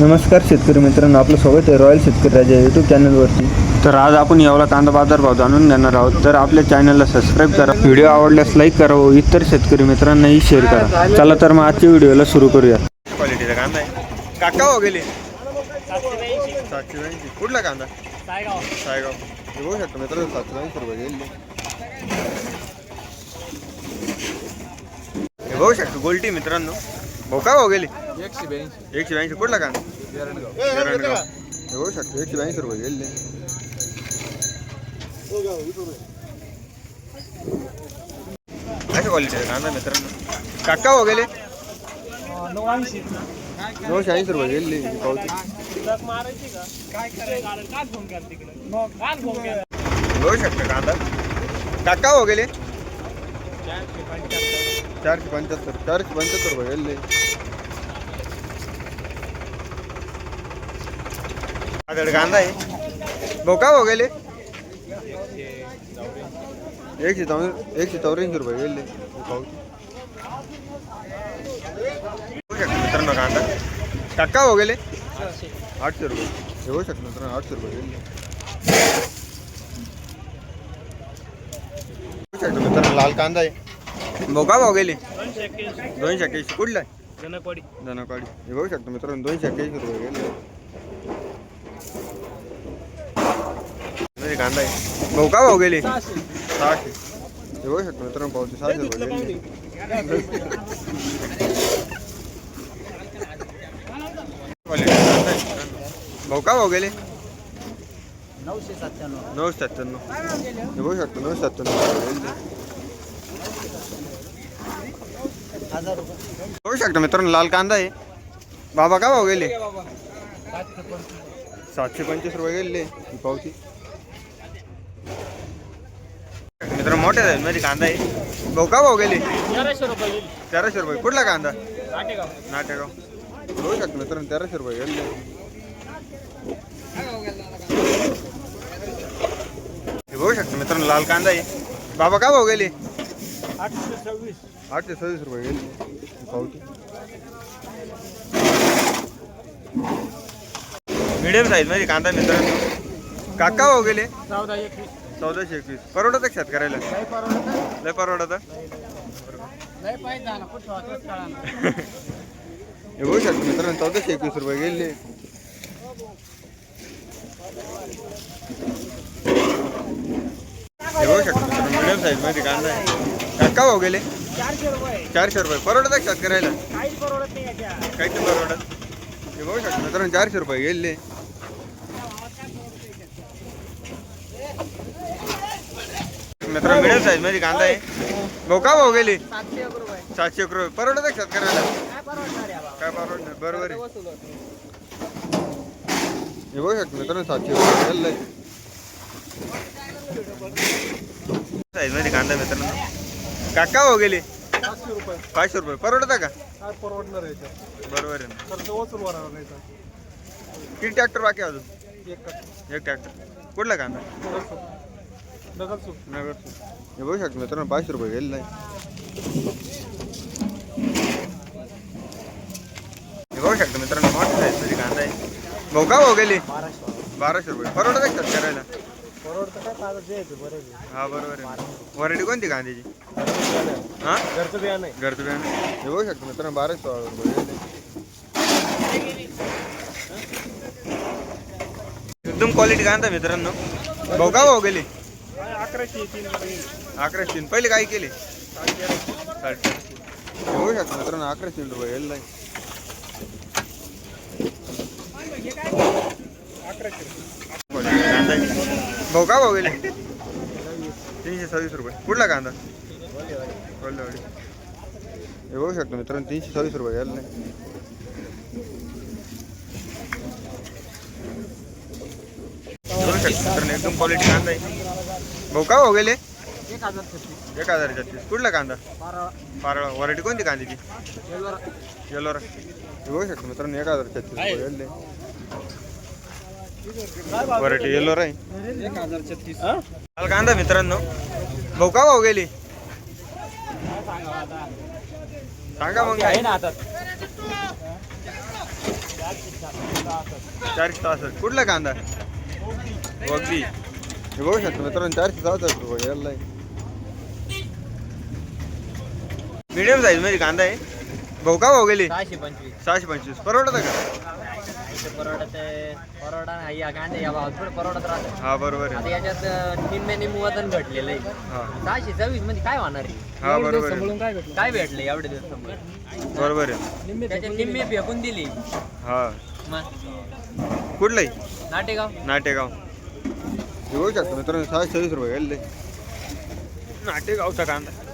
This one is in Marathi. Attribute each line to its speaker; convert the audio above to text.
Speaker 1: नमस्कार शेतकरी मित्रांनो आपलं स्वागत आहे रॉयल शेतकरी राजा यूट्यूब चॅनलवरती तर आज आपण यावला कांदा बाजार भाव जाणून घेणार आहोत. तर आपल्या चॅनलला सबस्क्राईब करा. व्हिडिओ आवडल्यास लाईक करा व इतर शेतकरी मित्रांनाही शेअर करा. चला तर मग आजच्या व्हिडिओला सुरू करूया. क्वालिटीचा कांदा आहे. काका हो गेले. सातशे ऐंशी कुठला कांदा? सायगाव. हे बघू शकतो मित्रांनो सातशे ऐंशी रुपये गेले. हे बघू शकतो गोल्टी मित्रांनो. भाऊ का हो गेले?
Speaker 2: एकशे ब्याऐंशी.
Speaker 1: एकशे ऐंशी कुठला कांदा?
Speaker 2: एरंडगाव.
Speaker 1: हे शकतो. एकशे ब्याऐंशी रुपये गेले. अशा कांदा मित्रांनो. काका हो गेले. नऊशे ऐंशी रुपये गेले. पावती. बघू कांदा. काका हो गेले. चारशे पंच्याहत्तर. चारशे पंच्याहत्तर रुपये गेले. आदड कांदा आहे. भाऊ का हो गेले. एकशे चौ एकशे चौऱ्याऐंशी रुपये गेले. शकता मित्रांनो कांदा. काका हो गेले. आठशे रुपये. हे बघू शकता मित्रांनो आठशे रुपये गेले. मित्रांनो लाल कांदा आहे. भाऊ का भाऊ गेले. दोनशे एक्क्याऐंशी. कुठला आहे? धनकवाडी. हे बघू शकतो मित्रांनो दोनशे एक्क्याऐंशी रुपये गेले. कांदा आहे. भाऊ का भाऊ गेले? सहाशे. हे बघू शकतो मित्रांनो पावते सहाशे रुपये गेले. भाऊ का भाऊ गेले?
Speaker 2: नऊशे सत्त्याण्णव.
Speaker 1: नऊ सत्त्याण्णव. हे बघू शकतो नऊ सत्त्याण्णव बघू शकतो मित्रांनो लाल कांदा आहे. बाबा का भाऊ गेले? सातशे पंचवीस. रुपये गेले पावती. मित्र मोठे आहेत मध्ये कांदा आहे. भाऊ का भाऊ गेले?
Speaker 2: तेराशे रुपये
Speaker 1: तेराशे रुपये. कुठला कांदा?
Speaker 2: नाटेगाव.
Speaker 1: नाटेगाव. बघू शकतो मित्रांनो तेराशे रुपये गेले. हे बघू शकतो मित्रांनो लाल कांदा आहे. बाबा का भाऊ गेले?
Speaker 2: आठशे सव्वीस.
Speaker 1: आठशे सव्वीस रुपये गेले. पावती. मिडियम साईजमध्ये कांदा मित्रांनो. काका भाऊ गेले?
Speaker 2: चौदा एकवीस.
Speaker 1: चौदाशे एकवीस. परवडत का शेतकऱ्याला?
Speaker 2: नाही परवडत
Speaker 1: लय परवडत
Speaker 2: नाही पाहिजे झाला कुठं वाटत कळा
Speaker 1: हे बघू शकतो मित्रांनो चौदाशे एकवीस रुपये गेले. हे बघू शकतो मित्रांनो मिडियम साईजमध्ये कांदा आहे. काका भाऊ गेले?
Speaker 2: चारशे रुपये.
Speaker 1: चारशे रुपये. परवडत का शेतकऱ्याला?
Speaker 2: काहीच परवडत नाही याच्या.
Speaker 1: काहीच परवडत. हे बघू शकतो मित्रांनो चारशे रुपये गेले. मित्रांनो मिडियम साईजमध्ये कांदा आहे. भाऊ का भाऊ गेले?
Speaker 2: सातशे एक रुपये.
Speaker 1: सातशे एक रुपये. परवडत का शेतकऱ्याला?
Speaker 2: काय परवडणार या बाबा?
Speaker 1: काय परवडणार? बरोबर आहे.
Speaker 2: वसूल होत.
Speaker 1: हे बघू शकतो मित्रांनो सातशे रुपये. गेले साईजमध्ये कांदा मित्रांनो. काका भाऊ गेले?
Speaker 2: पाचशे रुपये.
Speaker 1: पाचशे रुपये. परवडता का?
Speaker 2: काय परवडणार याच्या
Speaker 1: बरोबर आहे
Speaker 2: खर्च नाही
Speaker 1: किती ट्रॅक्टर बाकी आहे अजून?
Speaker 2: एक
Speaker 1: एक ट्रॅक्टर कुठला कांदा?
Speaker 2: डबल सूप
Speaker 1: नगर हे बघू शकतो मित्रांनो पाचशे रुपये गेलेला आहे. हे बघू शकतो मित्रांनो मोठा साईज तुझी कांदा आहे. भाऊ का भाऊ गेली?
Speaker 2: बाराशे
Speaker 1: रुपये. परवडत का करायला?
Speaker 2: काय
Speaker 1: हा बरोबर आहे. व्हरायटी कोणती कांद्याची? हा?
Speaker 2: घरचं बियाणं नाही
Speaker 1: घरचं बियाणं हे बघू शकतो मित्रांनो बाराशे सोळा रुपये गेले एकदम क्वालिटी कांदा मित्रांनो. भाऊ का भाऊ गेली?
Speaker 2: अकराशे तीन
Speaker 1: अकराशे तीन. पहिले काय केले? साडेचारशे. हे बघू शकतो मित्रांनो अकराशे रुपये आहे कांदा आहे. भाऊ का भाऊ गेले? तीनशे सव्वीस रुपये. कुठला कांदा? कोल्हेवाडी. हे बघू शकतो मित्रांनो तीनशे सव्वीस रुपये बघू शकतो मित्रांनो एकदम क्वालिटी कांदा आहे. भाऊ का भाऊ गेले?
Speaker 2: एक हजार छत्तीस.
Speaker 1: एक हजार छत्तीस. कुठला कांदा?
Speaker 2: बारा.
Speaker 1: पारळा व्हरायटी कोणती कांद्याची?
Speaker 2: येल्लोरा.
Speaker 1: येलोरा. हे बघू शकतो मित्रांनो एक हजार छत्तीस रुपये गेले. व्हरायटी येलोरा आहे.
Speaker 2: एक हजार छत्तीस.
Speaker 1: लाल कांदा मित्रांनो. भाऊ का भाऊ गेली? सांगा मग.
Speaker 2: आहे ना हातात
Speaker 1: चारशे सहासष्ट. कुठला कांदा? वगदी हे बघू शकतो मित्रांनो चारशे सहासष्ट रुपये यायला मिडियम साईजमध्ये कांदा आहे भाऊ का भाऊ गेले
Speaker 3: सहाशे पंचवीस
Speaker 1: सहाशे पंचवीस परवडत का
Speaker 3: इथे परवडत परवडा नाही या कांदे या भावात पण परवडत राहतं
Speaker 1: हा बरोबर
Speaker 3: आता
Speaker 1: आहे
Speaker 3: याच्यात निम्मे निम्म वजन घटलेलं आहे
Speaker 1: हा
Speaker 3: सहाशे सव्वीसमध्ये काय होणार आहे
Speaker 1: हा बरोबर आहे
Speaker 3: काय भेटलं काय भेटलं एवढे दिवस
Speaker 1: बरोबर आहे
Speaker 3: त्याच्यात निम्मे फेकून दिली
Speaker 1: हा
Speaker 3: मग
Speaker 1: कुठलंही
Speaker 3: नाटेगाव
Speaker 1: नाटेगाव हे शकतो मित्रांनो सहाशे चाळीस रुपये गेले. नाटे गावचा कांदा.